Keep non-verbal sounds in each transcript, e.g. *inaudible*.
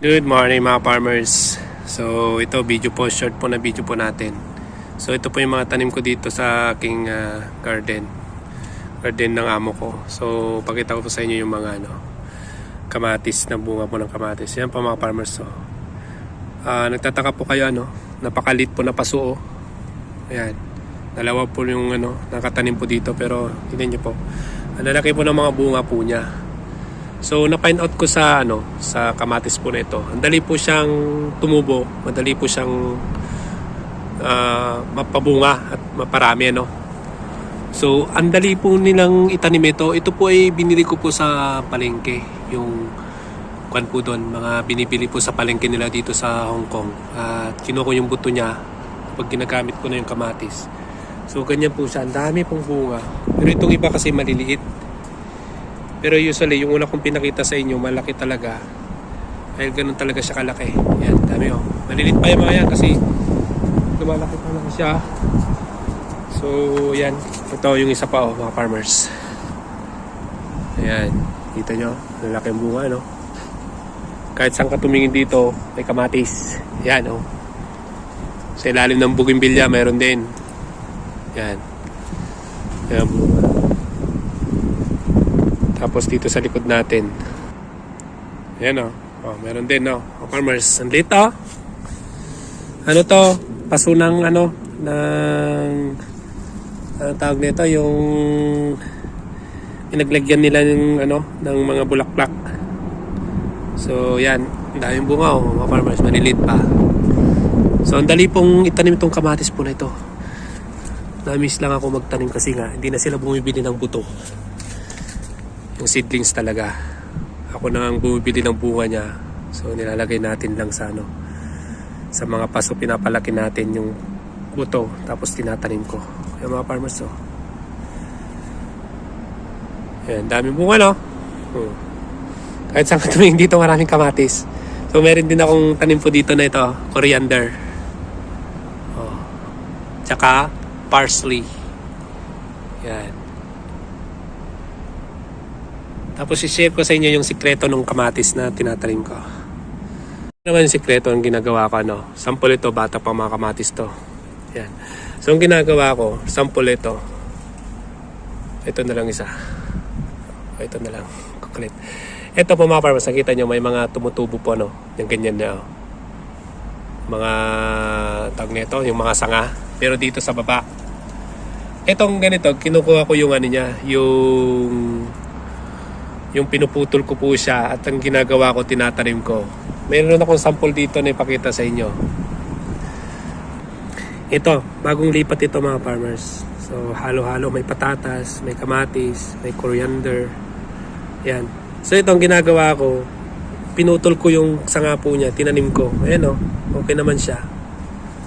Good morning mga farmers. So ito video po, short po na video po natin. So ito po yung mga tanim ko dito sa aking ah, garden. Garden ng amo ko. So pakita ko po sa inyo yung mga ano, kamatis na bunga po ng kamatis. Yan po mga farmers. So, Ah, nagtataka po kayo ano, napakalit po na paso. oh. Ayan. Dalawa po yung ano, nakatanim po dito pero hindi nyo po. Ang lalaki po ng mga bunga po niya. So na-find out ko sa ano, sa kamatis po na ito. Ang dali po siyang tumubo, madali po siyang ah, mapabunga at maparami ano. So ang dali po nilang itanim ito. Ito po ay binili ko po sa palengke, yung kwan po doon, mga binibili po sa palengke nila dito sa Hong Kong. At kinuha ko yung buto niya pag ginagamit ko na yung kamatis. So ganyan po siya, ang dami pong bunga. Pero itong iba kasi maliliit. Pero usually, yung una kong pinakita sa inyo, malaki talaga. Dahil ganun talaga siya kalaki. Yan, dami oh. Malilit pa yung mga yan kasi lumalaki pa lang siya. So, yan. Ito yung isa pa oh, mga farmers. Ayan. Kita nyo, lalaki ang bunga, no? Kahit saan ka tumingin dito, may kamatis. Yan, oh. Sa ilalim ng bugimbilya, meron din. Yan. Yan, bunga. Tapos dito sa likod natin. Ayan o. Oh. meron din no. Oh, farmers. Ang oh. Ano to? Paso ng ano? Ng... Ano tawag nito? Yung... Pinaglagyan nila ng ano? Ng mga bulaklak. So yan. Ang daming bunga oh. Mga farmers. Maliliit pa. So ang dali pong itanim itong kamatis po na ito. Na-miss lang ako magtanim kasi nga hindi na sila bumibili ng buto yung seedlings talaga. Ako na ang bumibili ng bunga niya. So nilalagay natin lang sa ano sa mga paso pinapalaki natin yung buto tapos tinatanim ko. Yung mga farmers oh. Yan, daming bunga no. Hmm. Kahit saan ka tumingin dito maraming kamatis. So meron din akong tanim po dito na ito, coriander. Oh. Tsaka parsley. Yan. Tapos i-share ko sa inyo yung sikreto ng kamatis na tinatanim ko. Ano naman yung sikreto ang ginagawa ko ano? Sample ito, bata pa mga kamatis to. Yan. So ang ginagawa ko, sample ito. Ito na lang isa. Ito na lang. Kukulit. Ito po mga farmers, nakita nyo may mga tumutubo po ano. Yung ganyan na oh. Mga tawag nito, yung mga sanga. Pero dito sa baba. Itong ganito, kinukuha ko yung ano niya, yung yung pinuputol ko po siya at ang ginagawa ko, tinatanim ko. Mayroon akong sample dito na ipakita sa inyo. Ito, bagong lipat ito mga farmers. So, halo-halo. May patatas, may kamatis, may coriander. Yan. So, ito ang ginagawa ko. Pinutol ko yung sanga po niya, tinanim ko. Ayan o, okay naman siya.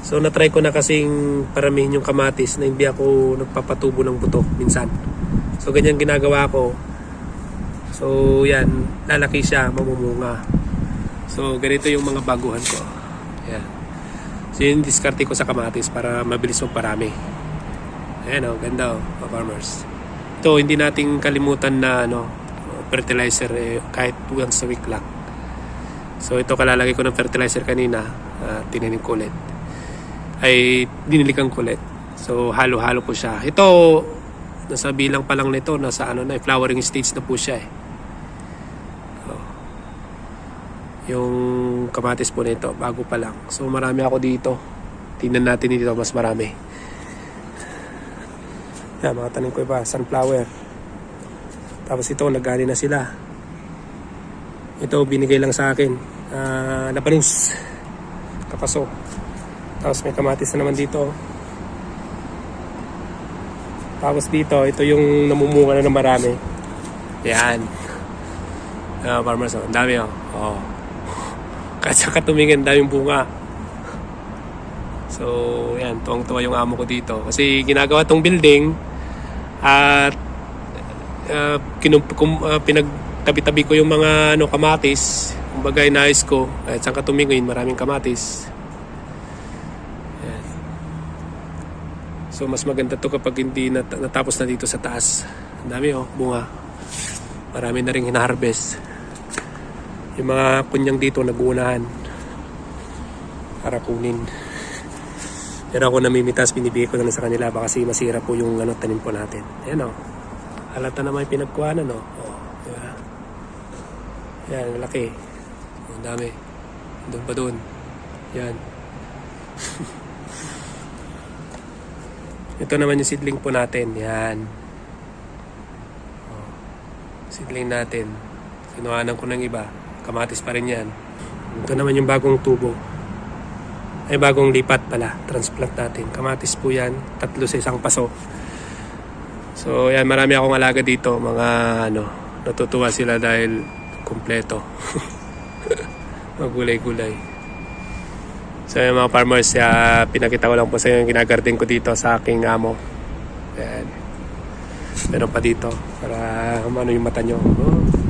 So, natry ko na kasing paramihin yung kamatis na hindi ako nagpapatubo ng buto minsan. So, ganyan ginagawa ko. So, yan. Lalaki siya, mamumunga. So, ganito yung mga baguhan ko. Yan. So, yun diskarte ko sa kamatis para mabilis magparami. Ayan o, ganda o, mga farmers. Ito, hindi nating kalimutan na ano, fertilizer eh, kahit once a week lang. So, ito kalalagay ko ng fertilizer kanina. Uh, tinanim ko ulit. Ay, dinilikan ko ulit. So, halo-halo po siya. Ito, nasa bilang pa lang nito, nasa ano na, eh, flowering stage na po siya eh. Yung kamatis po nito bago pa lang. So marami ako dito. Tingnan natin dito mas marami. Yan mga tanim ko iba sunflower. Tapos ito nagani na sila. Ito binigay lang sa akin. Uh, labanus kapaso. Tapos may kamatis na naman dito. Tapos dito ito yung namumunga na ng marami. Yan. Uh, farmers oh, ang dami oh, oh. Kahit sa katumingin, daming bunga. So, yan, tuwang-tuwa yung amo ko dito. Kasi ginagawa tong building at uh, kinum- kum- uh, pinagtabi-tabi ko yung mga ano, kamatis. Kumbaga, inayos ko. Kahit saan katumingin, maraming kamatis. Yan. So, mas maganda to kapag hindi nat- natapos na dito sa taas. Ang dami oh, bunga. Marami na rin hina-harvest. Yung mga kunyang dito naguunahan para kunin. Pero ako namimitas, binibigay ko na sa kanila baka kasi masira po yung ano, tanim po natin. Ayan o. Halata naman yung pinagkuhanan o. Oh, di ba? Yan, laki. Ang dami. Doon pa doon. Yan. *laughs* Ito naman yung seedling po natin. Yan. Oh. Seedling natin. Kinuhanan ko ng iba. Kamatis pa rin yan. Ito naman yung bagong tubo. Ay bagong lipat pala. Transplant natin. Kamatis po yan. Tatlo sa isang paso. So yan, marami akong alaga dito. Mga ano, natutuwa sila dahil kumpleto. *laughs* Magulay-gulay. So yung mga farmers, uh, pinakita ko lang po sa inyo yung ginagarden ko dito sa aking amo. Ayan. Meron pa dito para umano yung mata nyo. Oh.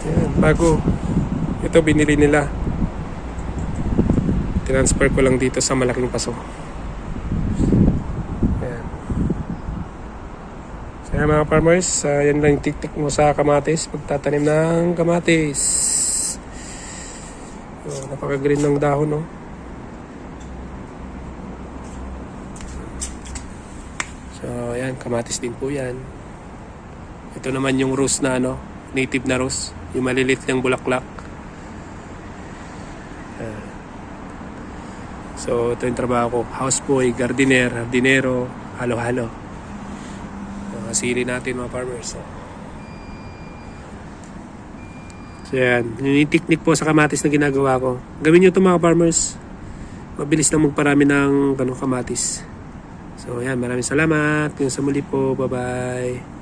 Ayan, bago. Ito binili nila. Transfer ko lang dito sa malaking paso. Ayan. So yan mga farmers, uh, yan lang yung tiktik mo sa kamatis. Pagtatanim ng kamatis. So, napaka-green ng dahon, no? So, ayan, kamatis din po yan. Ito naman yung rose na, ano, native na rose. Yung malilit niyang bulaklak. Ayan. So, ito yung trabaho ko. Houseboy, gardener, hardinero, halo-halo. Mga sili natin, mga farmers. So, So yan, yun yung technique po sa kamatis na ginagawa ko. Gawin nyo ito mga farmers. Mabilis na magparami ng ganong kamatis. So yan, maraming salamat. Yung sa muli po, bye-bye.